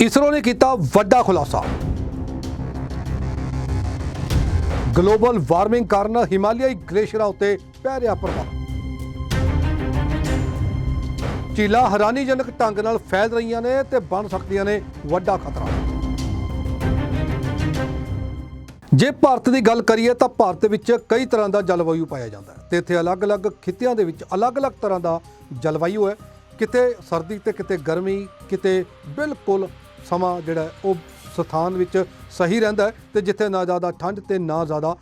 ਇਸਰੋ ਨੇ ਕੀਤਾ ਵੱਡਾ ਖੁਲਾਸਾ। ਗਲੋਬਲ ਵਾਰਮਿੰਗ ਕਾਰਨ ਹਿਮਾਲਿਆਈ ਗਲੇਸ਼ੀਅਰਾਂ ਉੱਤੇ ਪੈ ਰਿਹਾ ਪ੍ਰਭਾਵ। ਝੀਲਾਂ ਹੈਰਾਨੀਜਨਕ ਢੰਗ ਨਾਲ ਫੈਲ ਰਹੀਆਂ ਨੇ ਤੇ ਬਣ ਸਕਦੀਆਂ ਨੇ ਵੱਡਾ ਖਤਰਾ। ਜੇ ਭਾਰਤ ਦੀ ਗੱਲ ਕਰੀਏ ਤਾਂ ਭਾਰਤ ਵਿੱਚ ਕਈ ਤਰ੍ਹਾਂ ਦਾ ਜਲਵਾਯੂ ਪਾਇਆ ਜਾਂਦਾ ਹੈ ਤੇ ਇੱਥੇ ਅਲੱਗ-ਅਲੱਗ ਖਿੱਤਿਆਂ ਦੇ ਵਿੱਚ ਅਲੱਗ-ਅਲੱਗ ਤਰ੍ਹਾਂ ਦਾ ਜਲਵਾਯੂ ਹੈ। ਕਿਤੇ ਸਰਦੀ ਤੇ ਕਿਤੇ ਗਰਮੀ, ਕਿਤੇ ਬਿਲਕੁਲ ਸਮਾਂ ਜਿਹੜਾ ਉਹ ਸਥਾਨ ਵਿੱਚ ਸਹੀ ਰਹਿੰਦਾ ਹੈ ਤੇ ਜਿੱਥੇ ਨਾ ਜ਼ਿਆਦਾ ਠੰਡ ਤੇ ਨਾ ਜ਼ਿਆਦਾ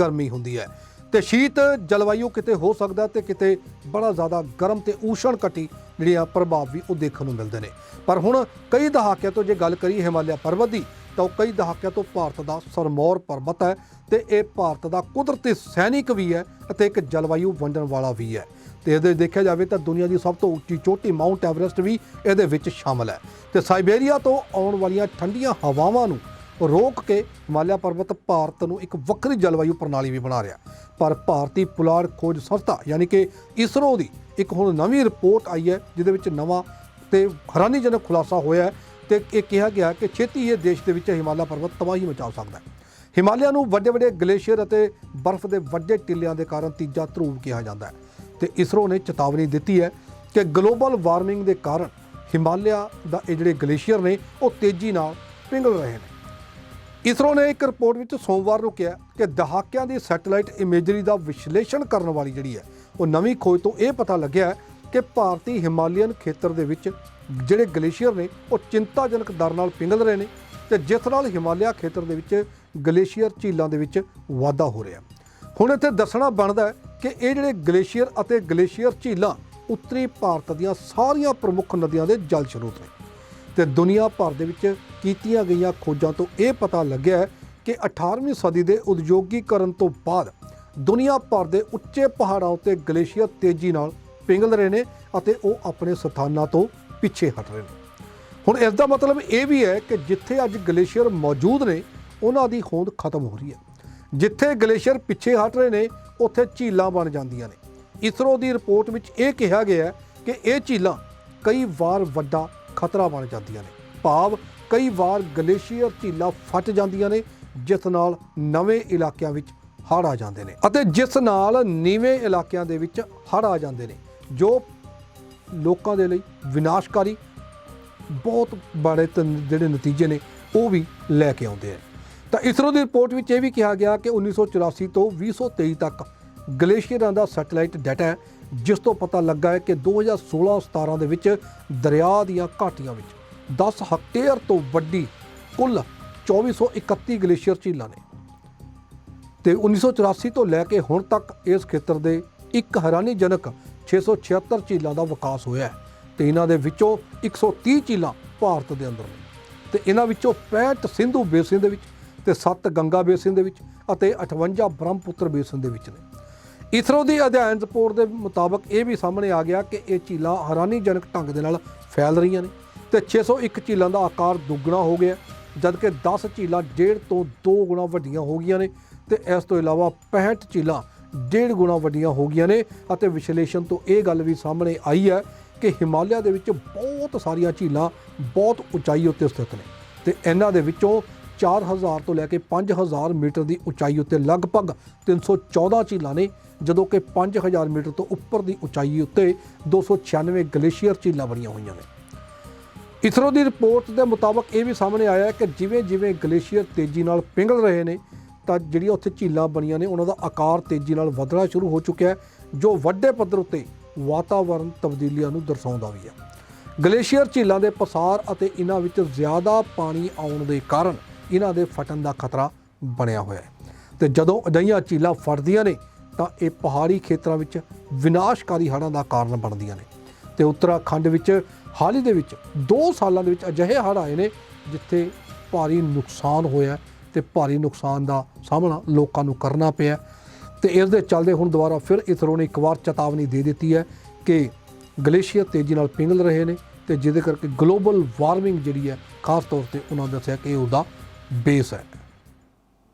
ਗਰਮੀ ਹੁੰਦੀ ਹੈ। ਤੇ ਸ਼ੀਤ ਜਲਵਾਯੂ ਕਿਤੇ ਹੋ ਸਕਦਾ ਤੇ ਕਿਤੇ ਬੜਾ ਜ਼ਿਆਦਾ ਗਰਮ ਤੇ ਊਸ਼ਣ ਕਟੀ ਜਿਹੜੀਆਂ ਪ੍ਰਭਾਵ ਵੀ ਉਹ ਦੇਖਣ ਨੂੰ ਮਿਲਦੇ ਨੇ। ਪਰ ਹੁਣ ਕਈ ਦਹਾਕਿਆਂ ਤੋਂ ਜੇ ਗੱਲ ਕਰੀਏ ਹਿਮਾਲਿਆ ਪਰਬਤ ਦੀ ਤਾਂ ਉਹ ਕਈ ਦਹਾਕਿਆਂ ਤੋਂ ਭਾਰਤ ਦਾ ਸਰਮੌਰ ਪਰਬਤ ਹੈ ਤੇ ਇਹ ਭਾਰਤ ਦਾ ਕੁਦਰਤੀ ਸੈਨਿਕ ਵੀ ਹੈ ਅਤੇ ਇੱਕ ਜਲਵਾਯੂ ਵੰਡਣ ਵਾਲਾ ਵੀ ਹੈ। ਤੇ ਇਹਦੇ ਦੇਖਿਆ ਜਾਵੇ ਤਾਂ ਦੁਨੀਆ ਦੀ ਸਭ ਤੋਂ ਉੱਚੀ ਚੋਟੀ ਮਾਊਂਟ ਐਵਰੈਸਟ ਵੀ ਇਹਦੇ ਵਿੱਚ ਸ਼ਾਮਲ ਹੈ। ਤੇ ਸਾਈਬੇਰੀਆ ਤੋਂ ਆਉਣ ਵਾਲੀਆਂ ਠੰਡੀਆਂ ਹਵਾਵਾਂ ਨੂੰ ਰੋਕ ਕੇ ਹਿਮਾਲਿਆ ਪਰਬਤ ਭਾਰਤ ਨੂੰ ਇੱਕ ਵੱਖਰੀ ਜਲਵਾਯੂ ਪ੍ਰਣਾਲੀ ਵੀ ਬਣਾ ਰਿਹਾ। ਪਰ ਭਾਰਤੀ ਪੁਲਾੜ ਖੋਜ ਸੰਸਥਾ ਯਾਨੀ ਕਿ ਇਸਰੋ ਦੀ ਇੱਕ ਹੁਣ ਨਵੀਂ ਰਿਪੋਰਟ ਆਈ ਹੈ, ਜਿਹਦੇ ਵਿੱਚ ਨਵਾਂ ਤੇ ਹੈਰਾਨੀਜਨਕ ਖੁਲਾਸਾ ਹੋਇਆ ਹੈ ਤੇ ਇਹ ਕਿਹਾ ਗਿਆ ਕਿ ਛੇਤੀ ਹੀ ਦੇਸ਼ ਦੇ ਵਿੱਚ ਹਿਮਾਲਿਆ ਪਰਬਤ ਤਬਾਹੀ ਮਚਾ ਸਕਦਾ ਹੈ। ਹਿਮਾਲਿਆ ਨੂੰ ਵੱਡੇ ਵੱਡੇ ਗਲੇਸ਼ੀਅਰ ਅਤੇ ਬਰਫ਼ ਦੇ ਵੱਡੇ ਟਿੱਲਿਆਂ ਦੇ ਕਾਰਨ ਤੀਜਾ ਧਰੂਵ ਕਿਹਾ ਜਾਂਦਾ ਹੈ। ਤੇ ਇਸਰੋ ਨੇ ਚੇਤਾਵਨੀ ਦਿੱਤੀ ਹੈ ਕਿ ਗਲੋਬਲ ਵਾਰਮਿੰਗ ਦੇ ਕਾਰਨ ਹਿਮਾਲਿਆ ਦਾ ਇਹ ਜਿਹੜੇ ਗਲੇਸ਼ੀਅਰ ਨੇ, ਉਹ ਤੇਜ਼ੀ ਨਾਲ ਪਿਘਲ ਰਹੇ ਨੇ। ਇਸਰੋ ਨੇ ਇੱਕ ਰਿਪੋਰਟ ਵਿੱਚ ਸੋਮਵਾਰ ਨੂੰ ਕਿਹਾ ਕਿ ਦਹਾਕਿਆਂ ਦੀ ਸੈਟੇਲਾਈਟ ਇਮੇਜਰੀ ਦਾ ਵਿਸ਼ਲੇਸ਼ਣ ਕਰਨ ਵਾਲੀ ਜਿਹੜੀ ਹੈ, ਉਹ ਨਵੀਂ ਖੋਜ ਤੋਂ ਇਹ ਪਤਾ ਲੱਗਿਆ ਕਿ ਭਾਰਤੀ ਹਿਮਾਲੀਅਨ ਖੇਤਰ ਦੇ ਵਿੱਚ ਜਿਹੜੇ ਗਲੇਸ਼ੀਅਰ ਨੇ, ਉਹ ਚਿੰਤਾਜਨਕ ਦਰ ਨਾਲ ਪਿੰਗਲ ਰਹੇ ਨੇ ਤੇ ਜਿਸ ਨਾਲ ਹਿਮਾਲਿਆ ਖੇਤਰ ਦੇ ਵਿੱਚ ਗਲੇਸ਼ੀਅਰ ਝੀਲਾਂ ਦੇ ਵਿੱਚ ਵਾਧਾ ਹੋ ਰਿਹਾ। ਹੁਣ ਇੱਥੇ ਦੱਸਣਾ ਬਣਦਾ ਹੈ ਕਿ ਇਹ ਜਿਹੜੇ ਗਲੇਸ਼ੀਅਰ ਅਤੇ ਗਲੇਸ਼ੀਅਰ ਝੀਲਾਂ ਉੱਤਰੀ ਭਾਰਤ ਦੀਆਂ ਸਾਰੀਆਂ ਪ੍ਰਮੁੱਖ ਨਦੀਆਂ ਦੇ ਜਲ ਸਰੋਤ ਨੇ ਤੇ ਦੁਨੀਆ ਭਰ ਦੇ ਵਿੱਚ ਕੀਤੀਆਂ ਗਈਆਂ ਖੋਜਾਂ ਤੋਂ ਇਹ ਪਤਾ ਲੱਗਿਆ ਕਿ 18ਵੀਂ ਸਦੀ ਦੇ ਉਦਯੋਗੀਕਰਨ ਤੋਂ ਬਾਅਦ ਦੁਨੀਆ ਭਰ ਦੇ ਉੱਚੇ ਪਹਾੜਾਂ ਉੱਤੇ ਗਲੇਸ਼ੀਅਰ ਤੇਜ਼ੀ ਨਾਲ ਪਿੰਗਲ ਰਹੇ ਨੇ ਅਤੇ ਉਹ ਆਪਣੇ ਸਥਾਨਾਂ ਤੋਂ ਪਿੱਛੇ ਹਟ ਰਹੇ ਨੇ। ਹੁਣ ਇਸ ਦਾ ਮਤਲਬ ਇਹ ਵੀ ਹੈ ਕਿ ਜਿੱਥੇ ਅੱਜ ਗਲੇਸ਼ੀਅਰ ਮੌਜੂਦ ਨੇ, ਉਹਨਾਂ ਦੀ ਹੋਂਦ ਖਤਮ ਹੋ ਰਹੀ ਹੈ। ਜਿੱਥੇ ਗਲੇਸ਼ੀਅਰ ਪਿੱਛੇ ਹਟ ਰਹੇ ਨੇ, ਉੱਥੇ ਝੀਲਾਂ ਬਣ ਜਾਂਦੀਆਂ ਨੇ। ਇਸਰੋ ਦੀ ਰਿਪੋਰਟ ਵਿੱਚ ਇਹ ਕਿਹਾ ਗਿਆ ਹੈ ਕਿ ਇਹ ਝੀਲਾਂ ਕਈ ਵਾਰ ਵੱਡਾ ਖਤਰਾ ਬਣ ਜਾਂਦੀਆਂ ਨੇ। ਭਾਵ ਕਈ ਵਾਰ ਗਲੇਸ਼ੀਅਰ ਝੀਲਾਂ ਫਟ ਜਾਂਦੀਆਂ ਨੇ, ਜਿਸ ਨਾਲ ਨਵੇਂ ਇਲਾਕਿਆਂ ਵਿੱਚ ਹੜ੍ਹ ਆ ਜਾਂਦੇ ਨੇ। ਅਤੇ ਜਿਸ ਨਾਲ ਨੀਵੇਂ ਇਲਾਕਿਆਂ ਦੇ ਵਿੱਚ ਹੜ੍ਹ ਆ ਜਾਂਦੇ ਨੇ, ਜੋ ਲੋਕਾਂ ਦੇ ਲਈ ਵਿਨਾਸ਼ਕਾਰੀ ਬਹੁਤ ਬੜੇ ਤ- ਜਿਹੜੇ ਨਤੀਜੇ ਨੇ, ਉਹ ਵੀ ਲੈ ਕੇ ਆਉਂਦੇ ਆ। ਤਾਂ ਇਸਰੋ ਦੀ ਰਿਪੋਰਟ ਵਿੱਚ ਇਹ ਵੀ ਕਿਹਾ ਗਿਆ ਕਿ 1984 ਤੋਂ 2023 ਤੱਕ ਗਲੇਸ਼ੀਅਰਾਂ ਦਾ ਸੈਟੇਲਾਈਟ ਡਾਟਾ ਹੈ, ਜਿਸ ਤੋਂ ਪਤਾ ਲੱਗਾ ਹੈ ਕਿ 2016-17 ਦੇ ਵਿੱਚ ਦਰਿਆ ਦੀਆਂ ਘਾਟੀਆਂ ਵਿੱਚ 10 ਹੈਕਟੇਅਰ ਤੋਂ ਵੱਡੀ ਕੁੱਲ 2431 ਗਲੇਸ਼ੀਅਰ ਝੀਲਾਂ ਨੇ। ਤੇ 1984 ਤੋਂ ਲੈ ਕੇ ਹੁਣ ਤੱਕ ਇਸ ਖੇਤਰ ਦੇ ਇੱਕ ਹੈਰਾਨੀਜਨਕ 676 ਝੀਲਾਂ ਦਾ ਵਿਕਾਸ ਹੋਇਆ ਹੈ ਤੇ ਇਹਨਾਂ ਦੇ ਵਿੱਚੋਂ 130 ਝੀਲਾਂ ਭਾਰਤ ਦੇ ਅੰਦਰ ਨੇ ਤੇ ਇਹਨਾਂ ਵਿੱਚੋਂ 65 ਸਿੰਧੂ ਬੇਸਿਨ ਦੇ ਵਿੱਚ ਤੇ 7 ਗੰਗਾ ਬੇਸਿਨ ਦੇ ਵਿੱਚ ਅਤੇ 58 ਬ੍ਰਹਮਪੁੱਤਰ ਬੇਸਿਨ ਦੇ ਵਿੱਚ ਨੇ। ਇਸਰੋ ਦੀ ਅਧਿਐਨ ਰਿਪੋਰਟ ਦੇ ਮੁਤਾਬਕ ਇਹ ਵੀ ਸਾਹਮਣੇ ਆ ਗਿਆ ਕਿ ਇਹ ਝੀਲਾਂ ਹੈਰਾਨੀਜਨਕ ਢੰਗ ਦੇ ਨਾਲ ਫੈਲ ਰਹੀਆਂ ਨੇ ਤੇ 601 ਝੀਲਾਂ ਦਾ ਆਕਾਰ ਦੁੱਗਣਾ ਹੋ ਗਿਆ ਜਦਕਿ 10 ਝੀਲਾਂ ਡੇਢ ਤੋਂ 2 ਗੁਣਾ ਵੱਡੀਆਂ ਹੋ ਗਈਆਂ ਨੇ ਤੇ ਇਸ ਤੋਂ ਇਲਾਵਾ 65 ਝੀਲਾਂ ਡੇਢ ਗੁਣਾ ਵੱਡੀਆਂ ਹੋ ਗਈਆਂ ਨੇ ਅਤੇ ਵਿਸ਼ਲੇਸ਼ਣ ਤੋਂ ਇਹ ਗੱਲ ਵੀ ਸਾਹਮਣੇ ਆਈ ਹੈ ਕਿ ਹਿਮਾਲਿਆ ਦੇ ਵਿੱਚ ਬਹੁਤ ਸਾਰੀਆਂ ਝੀਲਾਂ ਬਹੁਤ ਉਚਾਈ ਉੱਤੇ ਸਥਿਤ ਨੇ ਤੇ ਇਹਨਾਂ ਦੇ ਵਿੱਚੋਂ 4000 ਤੋਂ ਲੈ ਕੇ 5000 ਮੀਟਰ ਦੀ ਉਚਾਈ ਉੱਤੇ ਲਗਭਗ 314 ਝੀਲਾਂ ਨੇ, ਜਦੋਂ ਕਿ 5000 ਮੀਟਰ ਤੋਂ ਉੱਪਰ ਦੀ ਉਚਾਈ ਉੱਤੇ 296 ਗਲੇਸ਼ੀਅਰ ਝੀਲਾਂ ਬਣੀਆਂ ਹੋਈਆਂ ਨੇ। ਇਸਰੋ ਦੀ ਰਿਪੋਰਟ ਦੇ ਮੁਤਾਬਕ ਇਹ ਵੀ ਸਾਹਮਣੇ ਆਇਆ ਹੈ ਕਿ ਜਿਵੇਂ ਜਿਵੇਂ ਗਲੇਸ਼ੀਅਰ ਤੇਜ਼ੀ ਨਾਲ ਪਿਘਲ ਰਹੇ ਨੇ ਤਾਂ ਜਿਹੜੀਆਂ ਉੱਥੇ ਝੀਲਾਂ ਬਣੀਆਂ ਨੇ, ਉਹਨਾਂ ਦਾ ਆਕਾਰ ਤੇਜ਼ੀ ਨਾਲ ਵਧਣਾ ਸ਼ੁਰੂ ਹੋ ਚੁੱਕਿਆ ਹੈ, ਜੋ ਵੱਡੇ ਪੱਧਰ ਉੱਤੇ ਵਾਤਾਵਰਣ ਤਬਦੀਲੀਆਂ ਨੂੰ ਦਰਸਾਉਂਦਾ ਵੀ ਹੈ। ਗਲੇਸ਼ੀਅਰ ਝੀਲਾਂ ਦੇ ਪਸਾਰ ਅਤੇ ਇਹਨਾਂ ਵਿੱਚ ਜ਼ਿਆਦਾ ਪਾਣੀ ਆਉਣ ਦੇ ਕਾਰਨ ਇਹਨਾਂ ਦੇ ਫਟਣ ਦਾ ਖਤਰਾ ਬਣਿਆ ਹੋਇਆ ਹੈ। ਤੇ ਜਦੋਂ ਅਜਿਹੀਆਂ ਝੀਲਾਂ ਫਟਦੀਆਂ ਨੇ, ਤਾਂ ਇਹ ਪਹਾੜੀ ਖੇਤਰਾਂ ਵਿੱਚ ਵਿਨਾਸ਼ਕਾਰੀ ਹੜ੍ਹਾਂ ਦਾ ਕਾਰਨ ਬਣਦੀਆਂ ਨੇ। ਤੇ ਉੱਤਰਾਖੰਡ ਵਿੱਚ ਹਾਲ ਹੀ ਦੇ ਵਿੱਚ 2 ਸਾਲਾਂ ਦੇ ਵਿੱਚ ਅਜਿਹੇ ਹੜ੍ਹ ਆਏ ਨੇ, ਜਿੱਥੇ ਭਾਰੀ ਨੁਕਸਾਨ ਹੋਇਆ ਤੇ ਭਾਰੀ ਨੁਕਸਾਨ ਦਾ ਸਾਹਮਣਾ ਲੋਕਾਂ ਨੂੰ ਕਰਨਾ ਪਿਆ ਤੇ ਇਸ ਦੇ ਚੱਲਦੇ ਹੁਣ ਦੁਬਾਰਾ ਫਿਰ ਇਸਰੋ ਨੇ ਇੱਕ ਵਾਰ ਚੇਤਾਵਨੀ ਦੇ ਦਿੱਤੀ ਹੈ ਕਿ ਗਲੇਸ਼ੀਅਰ ਤੇਜ਼ੀ ਨਾਲ ਪਿਘਲ ਰਹੇ ਨੇ ਤੇ ਜਿਹਦੇ ਕਰਕੇ ਗਲੋਬਲ ਵਾਰਮਿੰਗ ਜਿਹੜੀ ਹੈ, ਖਾਸ ਤੌਰ ਤੇ ਉਹਨਾਂ ਦੱਸਿਆ ਕਿ ਇਹ ਉਹਦਾ ਬੇਸ ਹੈ।